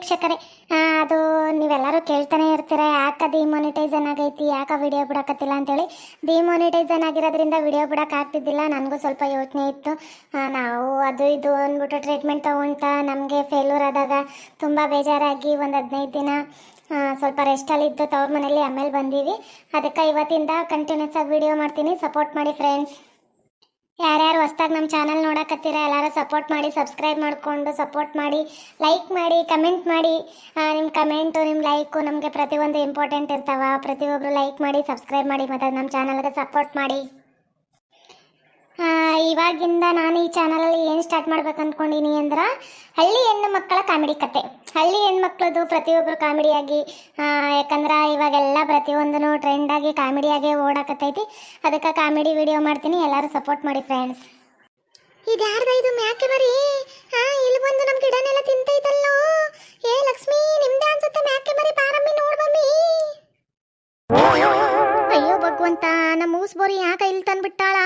ವೀಕ್ಷಕರೇ ಅದು ನೀವೆಲ್ಲರೂ ಕೇಳ್ತಾನೆ ಇರ್ತೀರ, ಯಾಕೆ ಡಿಮೋನಿಟೈಸನ್ ಆಗೈತಿ, ಯಾಕೆ ವಿಡಿಯೋ ಬಿಡಕತ್ತಿಲ್ಲ ಅಂತೇಳಿ. ಡಿಮೋನಿಟೈಸನ್ ಆಗಿರೋದ್ರಿಂದ ವಿಡಿಯೋ ಬಿಡಕ್ಕೆ ಆಗ್ತಿದ್ದಿಲ್ಲ, ನನಗೂ ಸ್ವಲ್ಪ ಯೋಚನೆ ಇತ್ತು. ನಾವು ಅದು ಇದು ಅಂದ್ಬಿಟ್ಟು ಟ್ರೀಟ್ಮೆಂಟ್ ತೊಗೊಳ್ತಾ ನಮಗೆ ಫೇಲ್ಯೂರ್ ಆದಾಗ ತುಂಬ ಬೇಜಾರಾಗಿ ಒಂದು ಹದಿನೈದು ದಿನ ಸ್ವಲ್ಪ ರೆಸ್ಟಲ್ಲಿ ಇದ್ದು ತವ್ರ ಮನೇಲಿ ಆಮೇಲೆ ಬಂದೀವಿ. ಅದಕ್ಕೆ ಇವತ್ತಿಂದ ಕಂಟಿನ್ಯೂಸ್ ಆಗಿ ವಿಡಿಯೋ ಮಾಡ್ತೀನಿ. ಸಪೋರ್ಟ್ ಮಾಡಿ ಫ್ರೆಂಡ್ಸ್ ಯಾರ್ಯಾರು ಹೊಸ್ದಾಗಿ ನಮ್ಮ ಚಾನಲ್ ನೋಡಕತ್ತೀರ ಎಲ್ಲರೂ ಸಪೋರ್ಟ್ ಮಾಡಿ ಸಬ್ಸ್ಕ್ರೈಬ್ ಮಾಡಿಕೊಂಡು ಸಪೋರ್ಟ್ ಮಾಡಿ ಲೈಕ್ ಮಾಡಿ ಕಮೆಂಟ್ ಮಾಡಿ. ನಿಮ್ಮ ಕಮೆಂಟು ನಿಮ್ಮ ಲೈಕು ನಮಗೆ ಪ್ರತಿಯೊಂದು ಇಂಪಾರ್ಟೆಂಟ್ ಇರ್ತಾವ. ಪ್ರತಿಯೊಬ್ಬರು ಲೈಕ್ ಮಾಡಿ ಸಬ್ಸ್ಕ್ರೈಬ್ ಮಾಡಿ ಮತ್ತು ನಮ್ಮ ಚಾನಲ್ಗೆ ಸಪೋರ್ಟ್ ಮಾಡಿ. ಇವಾಗಿಂದ ನಾನು ಈ ಚಾನಲಲ್ಲಿ ಏನು ಸ್ಟಾರ್ಟ್ ಮಾಡ್ಬೇಕು ಅಂದ್ಕೊಂಡಿನಿ ಅಂದ್ರೆ ಹಳ್ಳಿ ಹೆಣ್ಣು ಮಕ್ಕಳ ಕಾಮಿಡಿ ಕತೆ. ಹಳ್ಳಿ ಹೆಣ್ಮಕ್ಳದು ಪ್ರತಿಯೊಬ್ಬರು ಕಾಮಿಡಿಯಾಗಿ ಯಾಕಂದ್ರೆ ಇವಾಗೆಲ್ಲ ಪ್ರತಿಯೊಂದೂ ಟ್ರೆಂಡಾಗಿ ಕಾಮಿಡಿಯಾಗಿ ಓಡಾಕತ್ತೈತಿ ಅದಕ್ಕೆ ಕಾಮಿಡಿ ವಿಡಿಯೋ ಮಾಡ್ತೀನಿ. ಎಲ್ಲರೂ ಸಪೋರ್ಟ್ ಮಾಡಿ ಫ್ರೆಂಡ್ಸ್ ಇದು ಯಾರ್ದ ಇದು ಮ್ಯಾಕೆ ಬರೀ? ಹಾ ಇಲ್ಲಿ ಬಂದು ನಮ್ಮ ಗಿಡನೆಲ್ಲ ತಿಂತೈತಲ್ಲೋ? ಏ, ಲಕ್ಷ್ಮಿ, ನಿಮ್ದೇ ಅನ್ಸುತ್ತೆ ಮ್ಯಾಕೆ ಬರೀ ಬಾರಮ್ಮಿ ನೋಡ್ಬಮ್ಮಿ ಅಯ್ಯೋ ಭಗವಂತ ನಮ್ಮ ಊಸ್ ಬೋರಿ ಯಾಕೆ ಇಲ್ಲಿ ತಂದ್ಬಿಟ್ಟಾಳ?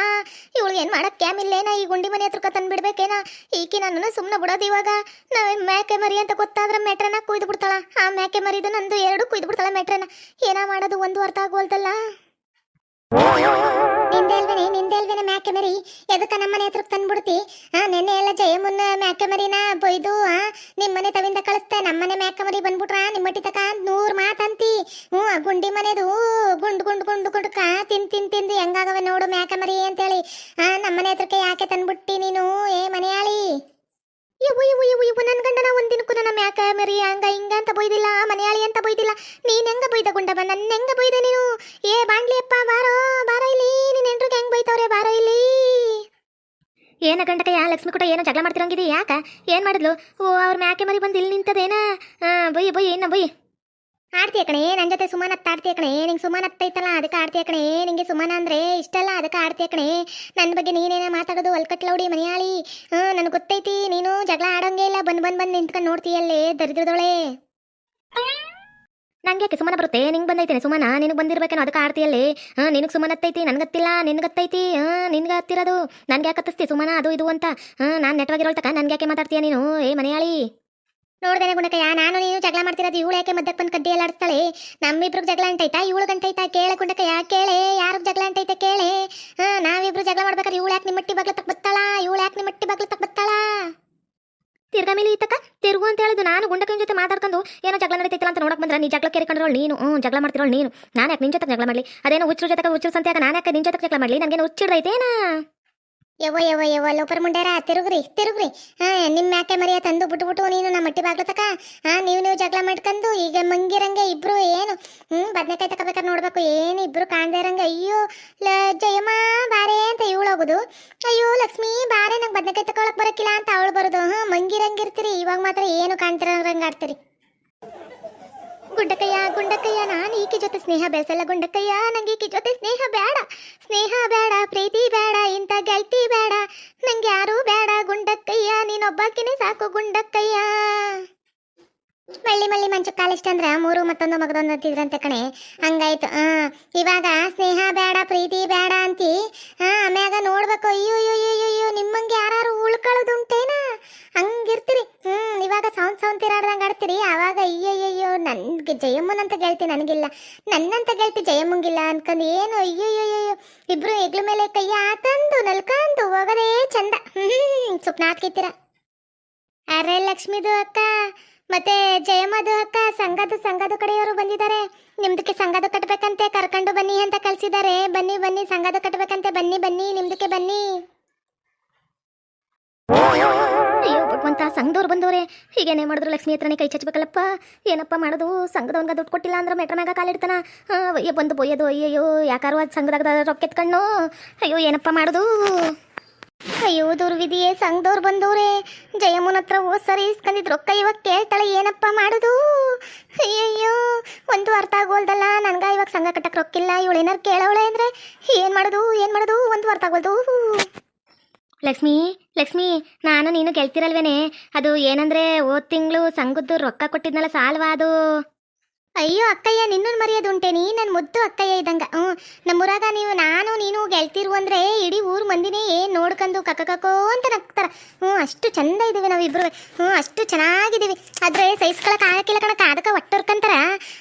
ಇವಳು ಮಾಡಕ್ ಕ್ಯಾಮ್ ಇಲ್ಲೇನ? ಈ ಗುಂಡಿ ಮನೆ ಹತ್ರಕ ತಂದ್ ಬಿಡ್ಬೇಕೇನ? ಈಕಿ ನನ್ನನ್ನು ಸುಮ್ಮನೆ ಬಿಡೋದು ಇವಾಗ. ನಾವ್ ಮ್ಯಾಕೆ ಮರಿ ಅಂತ ಗೊತ್ತಾದ್ರೆ ಮೆಟ್ರನ ಕುಯ್ದು ಬಿಡ್ತಾಳ. ಆ ಮ್ಯಾಕೆ ಮರಿದು ನಂದು ಎರಡು ಕುಯ್ದು ಬಿಡ್ತಾಳ ಮೆಟ್ರನ ಏನ ಮಾಡೋದು? ಒಂದು ಅರ್ಥ ಆಗೋಲ್ದಲ್ಲ ನಿಂದೇಲ್ವೇನೆ ನಿಂದೇಲ್ವೇನೆ ಮ್ಯಾಕೆ ಮರಿ? ಎದಕ್ಕ ನಮ್ಮ ಮನೆ ಹತ್ರಕ್ಕೆ ತಂದ್ಬಿಡ್ತಿ ಆ ನೆನ್ನೆ ಎಲ್ಲ ಜಯಮುನ್ನ ಮ್ಯಾಕೆ ಮರಿನ ಬೊಯ್ದು ಆ ನಿಮ್ಮ ಮನೆ ತವಿಂದ ಕಳಿಸ್ತೆ ನಮ್ಮ ಮನೆ ಮ್ಯಾಕೆ ಮರಿ ಬಂದ್ಬಿಟ್ರ ನಿಮ್ಮಟ್ಟಿ ತಕ ನೂರ್ ಮಾತಂತಿ ಹ್ಞೂ ಆ ಗುಂಡಿ ಮನೆದು ಗುಂಡ್ ಗುಂಡ್ ಗುಂಡ್ ಕಾ ತಿನ್ ತಿನ್ ತಿಂದು ಹೆಂಗಾಗವೆ ನೋಡು ಮ್ಯಾಕೆ ಮರಿ ಅಂತೇಳಿ. ಆ, ನಮ್ಮ ಮನೆ ಹತ್ರಕ್ಕೆ ಯಾಕೆ ತಂದ್ಬಿಟ್ಟಿ ನೀನು? ಏ, ಮನೆಯಾಳಿ. ಇವು ಇವು ಇವು ಇವು ನನ್ನ ಗಂಡನ ಒಂದಿನಕ್ಕೂ ನನ್ನ ಮ್ಯಾಕ ಮರಿ ಹಂಗ ಹಿಂಗ ಅಂತ ಬೈದಿಲ್ಲ. ಮನೆಯಾಳಿ ಅಂತ ಬೈದಿಲ್ಲ. ನೀನ್ ಹೆಂಗ ಬೈದ ಗುಂಡಮ್ಮ ನನ್ನ ಹೆಂಗ ಬೈದ ನೀನು? ಏ ಬಾಂಡ್ಲಿ ಅಪ್ಪ ಬಾರೋ ಬಾರೋ ಇಲ್ಲಿ. ನಿನ್ನ ಎಂಟ್ರಿಗೆ ಹೆಂಗ್ ಬೈತವ್ರೆ? ಬಾರೋ ಇಲ್ಲಿ. ಏನ ಯಾ, ಲಕ್ಷ್ಮಿ ಕೂಡ ಏನೋ ಜಗಳ ಮಾಡ್ತಿರಂಗಿದೆ ಯಾಕ? ಏನ್ ಮಾಡಿದ್ಲು? ಓ, ಅವ್ರ ಮ್ಯಾಕೆ ಮರಿ ಬಂದು ಇಲ್ಲಿ ನಿಂತದೇನ? ಬೈ ಬೈ ಏನ ಬೈ. ಆಡ್ತೀಯ ಕಣೆ ನನ್ನ ಜೊತೆ ಸುಮಾನತ್ತ ಆಡ್ತಿಯ ಕಣೆ ನಿಂಗೆ ಸುಮಾನ್ ಐತಲ್ಲ, ಅದಕ್ಕೆ ಆಡ್ತೀಯ ಕಣೆ ನಿಂಗೆ ಸುಮಾನ ಅಂದ್ರೆ ಇಷ್ಟಲ್ಲ ಅದಕ್ಕೆ ಆಡ್ತೀಯ ಕಣೆ ನನ್ನ ಬಗ್ಗೆ ನೀನೇನ ಮಾತಾಡೋದು ಒಲ್ಕಟ್ಲೌಡಿ ಮನೆಯಾಳಿ. ಹ್ಞೂ ನನಗೆ ಗೊತ್ತೈತಿ, ನೀನು ಜಗಳ ಆಡೋಂಗೇ ಇಲ್ಲ, ಬಂದು ಬಂದು ಬಂದು ನಿಂತ್ಕೊಂಡು ನೋಡ್ತೀಯಲ್ಲೇ, ದರಿದ್ರದೊಳೆ. ನಂಗೆ ಸುಮನ ಬರುತ್ತೆ? ನಿಂಗೆ ಬಂದೈತೇನೆ ಸುಮನ, ನಿನಗೆ ಬಂದಿರ್ಬೇಕೇನೋ ಅದಕ್ಕೆ ಆಡ್ತಿಯಲ್ಲಿ ಹಾಂ ನಿನಗೆ ಸುಮನ ಹತ್ತೈತಿ ನನಗತ್ತಿಲ್ಲ ನಿನಗತ್ತೈತಿ ಹಾಂ ನಿನ್ಗೆ ಹತ್ತಿರೋದು. ನನಗೆ ಯಾಕೆ ಹತ್ತಿಸ್ತಿ ಸುಮನ, ಅದು ಇದು ಅಂತ. ಹಾಂ ನಾನು ನೆಟ್ವಾಗಿರೋಳ್ತಕ್ಕ ನನ್ಗೆ ಯಾಕೆ ಮಾತಾಡ್ತೀಯ ನೀನು? ಏ ಮನೆಯಾಳಿ. ನೋಡ್ದೇನೆ ಗುಣಕಯ್ಯ, ನಾನು ನೀನು ಜಗಳ ಮಾಡ್ತಿರೋದು ಇವಳು ಯಾಕೆ ಮದ್ದಕ್ಕೆ ಬಂದು ಕಡ್ಡಿ ಎಲ್ಲಾಡ್ತಾಳೆ ನಮ್ಮಿಬ್ರು ಜಗಳ ಅಂತೈತಾ ಇವಳು ಗಂಟೈತಾ ಕೇಳೆ ಗುಣಕಯ್ಯ, ಕೇಳೆ ಯಾರು ಜಗಳ ಅಂಟೈತೆ ಕೇಳೆ? ಹಾ, ನಾವಿಬ್ರು ಜಗಳ ಮಾಡ್ಬೇಕಾದ್ರೆ ಇವಳು ಯಾಕೆ ನಿಮ್ಮಟ್ಟಿ ಬಗ್ಲ ತಕ್ಕ ಬತ್ತಾಳ? ಇವಳು ಯಾಕೆ ನಿಮ್ಮಟ್ಟಿ ಬಗ್ಲ ತಕ್ಕ ಬತ್ತಾಳ? ತಿರ್ಗಾ ಮೇಲೆ ಈತಕ ತಿರುಗು ಅಂತ ಹೇಳಿದ್ದು ನಾನು ಗುಂಡಕನ ಜೊತೆ ಮಾತಾಡ್ಕೊಂಡು ಏನೋ ಜಗಳ ನಡೀತೈತಲ್ಲ ಅಂತ ನೋಡಕ್ ಬಂದ್ರೆ ನೀ ಜಗಳ ಕೇರ್ಕೊಂಡ್ರೋಳು ನೀನು ಹ್ಞೂ ಜಗಳ ಮಾಡ್ತಿರೋಳು ನೀನು. ನಾನು ಯಾಕೆ ನಿನ್ ಜೊತೆ ಜಗಳ ಮಾಡಲಿ? ಅದೇನೋ ಹುಚ್ಚರು ಜೊತೆ ಹುಚ್ಚರು ಸಂತ್ಯಾಗ ನಾನು ಯಾಕೆ ನಿನ್ ಜೊತೆ ಜಗಳ ಮಾಡಲಿ? ನನಗೇನು ಹುಚ್ಚಿಡ್ದೈತೇನಾ? ಯವ್ವ ಯವ್ವ ಯವ್ವ, ಲೋಪರ್ ಮುಂಡ್ಯಾರ ತಿರುಗ್ರಿ ತಿರುಗ್ರಿ. ಹಾ ನಿಮ್ಮ ಮ್ಯಾಕೆ ಮರಿಯ ತಂದು ಬಿಟ್ಬಿಟ್ಟು ನೀನು ನಮ್ಮ ಮಟ್ಟಿ ಬಾಗ್ಲ ತಕ? ಹಾ, ನೀವು ನೀವು ಜಗಳ ಮಾಡ್ಕೊಂಡು ಈಗ ಮಂಗಿರಂಗೆ ಇಬ್ರು ಏನು? ಹ್ಮ್, ಬದ್ನೆಕಾಯಿ ತಗೋಬೇಕಾದ್ರೆ ನೋಡ್ಬೇಕು, ಏನು ಇಬ್ರು ಕಾಣದೇ ಅಯ್ಯೋ, ಲ, ಜಯಮ್ಮ ಬಾರೆ ಅಂತ ಇವಳು ಹೋಗುದು. ಅಯ್ಯೋ, ಲಕ್ಷ್ಮಿ ಬಾರೆ, ನಂಗೆ ಬದ್ನೆಕಾಯಿ ತಗೊಳಕ್ ಬರಕಿಲ್ಲ ಅಂತ ಅವಳು ಬರೋದು. ಹಾ, ಮಂಗಿರಂಗಿರ್ತೀರಿ, ಇವಾಗ ಮಾತ್ರ ಏನು ಕಾಣ್ತಿರಂಗೆ ಆಡ್ತೀರಿ? ಗುಂಡಕಯ್ಯ ಗುಂಡಕಯ್ಯ ನಾನು ಈಕೆ ಜೊತೆ ಸ್ನೇಹ ಬೆಳೆಸಲ್ಲ ಗುಂಡಕಯ್ಯ. ನಂಗೆ ಈಕೆ ಜೊತೆ ಸ್ನೇಹ ಬೇಡ. ಸ್ನೇಹ ಬೇಡ, ಪ್ರೀತಿ ಬೇಡ, ಇಂಥ ಗೆಲ್ತಿ ಬೇಡ. ನಂಗೆ ಯಾರೂ ಬೇಡ ಗುಂಡಕ್ಕಯ್ಯ ನೀನೊಬ್ಬಾಕಿನೇ ಸಾಕು ಗುಂಡಕ್ಕಯ್ಯ ಮಳ್ಳಿ ಮಳ್ಳಿ ಮಂಚು ಕಾಲಿಷ್ಟ ಅಂದ್ರೆ ಮೂರು ಮತ್ತೊಂದು ಮಗದೊಂದು ಅಂತಿದ್ರಂತೆ ಕಣೆ. ಹಂಗಾಯ್ತು. ಆ, ಇವಾಗ ಸ್ನೇಹ ಬೇಡ, ಪ್ರೀತಿ ಬೇಡ ಅಂತಿ. ಹಾ ಆಮ್ಯಾಗ ನೋಡ್ಬೇಕು, ಅಯ್ಯೋ ಅಯ್ಯೋ ಅಯ್ಯೋ ಅಯ್ಯೋ, ನಿಮ್ಮಂಗೆ ಯಾರು ಉಳ್ಕೊಳ್ಳೋದುಂಟೇನಾ? ಹಂಗಿರ್ತೀರಿ. ಹ್ಮ್, ಇವಾಗ ಸೌಂಡ್ ಸೌಂಡ್ ತಿರಾಡ್ದಂಗೆ ಆಡ್ತೀರಿ. ಆವಾಗ ಅಯ್ಯೋ ನನ್ಗೆ ಜಯಮ್ಮನಂತ ಗೆಳ್ತಿ ನನಗಿಲ್ಲ. ನನ್ನಂತ ಗೆಳ್ತಿ ಜಯಮ್ಮಂಗಿಲ್ಲ ಅನ್ಕೊಂಡು ಏನು ಅಯ್ಯೋ ಅಯ್ಯೋ ಅಯ್ಯೋ ಇಬ್ರು ಹೆಗ್ಲ ಮೇಲೆ ಕೈ ಆತಂದು ನಲ್ಕಂದು ಹೋಗದೇ ಚಂದ. ಹ್ಮ್ ಸುಪ್ನಾತ್ಕಿತ್ತೀರ ಅರೆ ಲಕ್ಷ್ಮಿದು ಅಕ್ಕ, ಮತ್ತೆ ಜಯಮ್ಮದು ಅಕ್ಕ, ಸಂಘದ ಸಂಘದ ಕಡೆಯವರು ಬಂದಿದ್ದಾರೆ. ನಿಮ್ದಕ್ಕೆ ಸಂಘದ ಕಟ್ಬೇಕಂತೆ, ಕರ್ಕೊಂಡು ಬನ್ನಿ ಅಂತ ಕಳ್ಸಿದ್ದಾರೆ. ಬನ್ನಿ ಬನ್ನಿ, ಸಂಘದ ಕಟ್ಬೇಕಂತೆ, ಬನ್ನಿ ಬನ್ನಿ, ನಿಮ್ದಕ್ಕೆ ಬನ್ನಿ. ಸಂಘದವ್ರು ಬಂದವ್ರೆ. ಹೀಗೇನೆ ಮಾಡಿದ್ರು? ಲಕ್ಷ್ಮಿ ಹತ್ರನೇ ಕೈ ಚಚ್ಬೇಕಲ್ಲಪ್ಪ. ಏನಪ್ಪ ಮಾಡೋದು? ಸಂಘದವಂಗ ದುಡ್ಡು ಕೊಟ್ಟಿಲ್ಲ ಅಂದ್ರೆ ಮೆಟ್ರ ಮ್ಯಾಗ ಕಾಲಿಡ್ತಾನ ಅಯ್ಯೋ, ಬಂದು ಬೊಯ್ಯೋದು. ಅಯ್ಯಯ್ಯೋ, ಯಾಕಾರು ಅದು ಸಂಘದಾಗ ರೊಕ್ಕ ಎತ್ಕಣ್ಣು ಅಯ್ಯೋ, ಏನಪ್ಪ ಮಾಡೋದು? ಅಯ್ಯೋ, ದುರ್ವಿಧಿಯೇ, ಸಂಘದವ್ರು ಬಂದವ್ರೆ. ಜಯಮ್ಮನ ಹತ್ರ ಓ ಸರಿ ಇಸ್ಕೊಂಡಿದ್ ರೊಕ್ಕ ಇವಾಗ ಕೇಳ್ತಾಳೆ. ಏನಪ್ಪ ಮಾಡೋದು? ಅಯ್ಯಯ್ಯೋ, ಒಂದು ಅರ್ಥ ಆಗೋಲ್ದಲ್ಲ. ನನ್ಗ ಇವಾಗ ಸಂಘ ಕಟ್ಟಕ್ಕೆ ರೊಕ್ಕಿಲ್ಲ. ಇವಳು ಏನಾರು ಕೇಳವಳೆ ಅಂದ್ರೆ ಏನ್ ಮಾಡೋದು? ಏನ್ ಮಾಡೋದು? ಒಂದು ಅರ್ಥ ಆಗೋಲ್ದು. ಲಕ್ಷ್ಮಿ ಲಕ್ಷ್ಮಿ ನಾನು ನೀನು ಗೆಲ್ತಿರಲ್ವೇನೆ. ಅದು ಏನಂದ್ರೆ ಹೋದ ತಿಂಗಳು ಸಂಘದ್ದು ರೊಕ್ಕ ಕೊಟ್ಟಿದ್ನಲ್ಲ ಸಾಲ್ವಾ ಅದು? ಅಯ್ಯೋ ಅಕ್ಕಯ್ಯ ನಿನ್ನನ್ನು ನೀ ನನ್ನ ಮುದ್ದು ಅಕ್ಕಯ್ಯ ಇದ್ದಂಗ. ಹ್ಞೂ ನಮ್ಮೂರಾಗ ನೀವು, ನಾನು, ನೀನು ಗೆಳ್ತಿರು ಅಂದ್ರೆ ಇಡೀ ಊರು ಮಂದಿನೇ ಏನು ಕಕ್ಕ ಕಕ್ಕೋ ಅಂತ ನಗ್ತಾರ. ಹ್ಞೂ ಅಷ್ಟು ಚಂದ ಇದ್ದೀವಿ ನಾವಿಬ್ರು ಹ್ಞೂ ಅಷ್ಟು ಚೆನ್ನಾಗಿದ್ದೀವಿ ಆದರೆ ಸೈಸ್ಕೊಳಕ್ಕೆ ಆಗಕ್ಕಿಲ್ಲ ಕಣಕ್ಕ, ಅದಕ್ಕೆ ಒಟ್ಟೋರ್ಕಂತಾರ.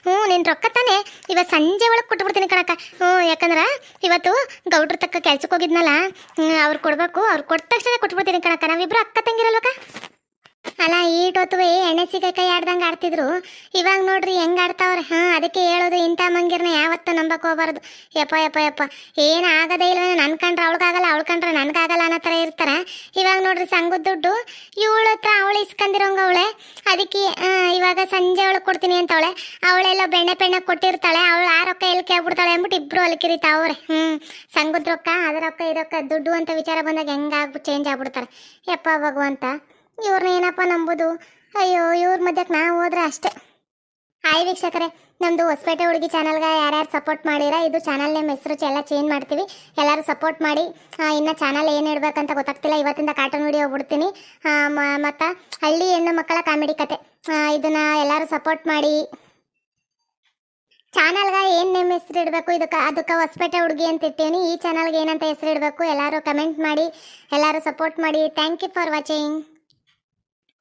ಹ್ಞೂ ನಿನ್ನ ರೊಕ್ಕ ತಾನೆ. ಇವತ್ತು ಸಂಜೆ ಒಳಗೆ ಕೊಟ್ಬಿಡ್ತೀನಿ ಕಣಕ್ಕ. ಹ್ಞೂ ಯಾಕಂದ್ರೆ ಇವತ್ತು ಗೌಡ್ರ ತಕ್ಕ ಕೆಲ್ಸಕ್ಕೆ ಹೋಗಿದ್ನಲ್ಲ. ಅವ್ರು ಕೊಡ್ಬೇಕು, ಅವ್ರು ಕೊಟ್ಟ ತಕ್ಷಣ ಕೊಟ್ಬಿಡ್ತೀನಿ ಕಣಕ್ಕ. ನಾವಿಬ್ರು ಅಕ್ಕ ತಂಗಿರಲ್ವಕ್ಕ? ಅಲ್ಲ ಈಟೊತ್ತುವೆ ಎಣ್ಣೆ ಸಿಗಕೈ ಆಡ್ದಂಗೆ ಆಡ್ತಿದ್ರು. ಇವಾಗ ನೋಡ್ರಿ ಹೆಂಗೆ ಆಡ್ತಾವ್ರೆ? ಹಾಂ, ಅದಕ್ಕೆ ಹೇಳೋದು ಇಂಥ ಮಂಗಿರ್ನ ಯಾವತ್ತೂ ನಂಬಕ್ ಹೋಗ್ಬಾರ್ದು. ಯಪ್ಪ ಯಪ್ಪ ಯಪ್ಪ. ಏನ್ ಆಗದೇ ಇಲ್ಲ ನನ್ ಕಂಡ್ರೆ ಅವಳಿಗಾಗಲ್ಲ ಅವಳ ಕಂಡ್ರೆ ನನಗಾಗಲ್ಲ ಅನ್ನೋ ಥರ ಇರ್ತಾರ. ಇವಾಗ ನೋಡ್ರಿ ಸಂಘದ ದುಡ್ಡು, ಇವಳ ಹತ್ರ ಅವಳು ಇಸ್ಕೊಂಡಿರೋಂಗ ಅವಳೆ. ಅದಕ್ಕೆ ಇವಾಗ ಸಂಜೆ ಅವಳು ಕೊಡ್ತೀನಿ ಅಂತವಳೆ. ಅವಳೆಲ್ಲ ಬೆಣ್ಣೆ ಪೆಣ್ಣೆ ಕೊಟ್ಟಿರ್ತಾಳೆ, ಅವಳು ಆ ರೊಕ್ಕ ಎಲ್ಲಿ ಕೇಳ್ಬಿಡ್ತಾಳೆ ಅಂದ್ಬಿಟ್ಟು ಇಬ್ರು ಅಲ್ಕಿರಿತಾವ್ರೆ ಹ್ಞೂ ಸಂಘದ ರೊಕ್ಕ, ಅದ ರೊಕ್ಕ ಈ ದುಡ್ಡು ಅಂತ ವಿಚಾರ ಬಂದಾಗ ಹೆಂಗಾಗ್ಬಿಟ್ಟು ಚೇಂಜ್ ಆಗ್ಬಿಡ್ತಾರೆ. ಯಪ್ಪ ಭಗವಂತ. ಇವ್ರನ್ನ ಏನಪ್ಪ ನಂಬುದು? ಅಯ್ಯೋ, ಇವ್ರ ಮಧ್ಯಕ್ಕೆ ನಾವು ಹೋದ್ರೆ ಅಷ್ಟೇ. ಹಾಯ್ ವೀಕ್ಷಕರೇ ನಮ್ಮದು ಹೊಸಪೇಟೆ ಹುಡುಗಿ ಚಾನಲ್ಗೆ ಯಾರ್ಯಾರು ಸಪೋರ್ಟ್ ಮಾಡಿರ? ಇದು ಚಾನಲ್ ನೇಮ್ ಹೆಸರು ಎಲ್ಲ ಚೇಂಜ್ ಮಾಡ್ತೀವಿ. ಎಲ್ಲರೂ ಸಪೋರ್ಟ್ ಮಾಡಿ ಇನ್ನು ಚಾನಲ್ ಏನು ಇಡಬೇಕಂತ ಗೊತ್ತಾಗ್ತಿಲ್ಲ. ಇವತ್ತಿಂದ ಕಾರ್ಟೂನ್ ವಿಡಿಯೋ ಬಿಡ್ತೀನಿ. ಮತ್ತು ಹಳ್ಳಿ ಹೆಣ್ಣು ಮಕ್ಕಳ ಕಾಮಿಡಿ ಕತೆ. ಇದನ್ನ ಎಲ್ಲರೂ ಸಪೋರ್ಟ್ ಮಾಡಿ. ಚಾನಲ್ಗೆ ಏನು ನೇಮ್ ಹೆಸರು ಇಡಬೇಕು? ಇದಕ್ಕೆ, ಅದಕ್ಕೆ ಹೊಸಪೇಟೆ ಹುಡುಗಿ ಅಂತ ಇಟ್ಟೀನಿ. ಈ ಚಾನಲ್ಗೆ ಏನಂತ ಹೆಸರು ಇಡಬೇಕು? ಎಲ್ಲರೂ ಕಮೆಂಟ್ ಮಾಡಿ, ಎಲ್ಲರೂ ಸಪೋರ್ಟ್ ಮಾಡಿ. Thank you for watching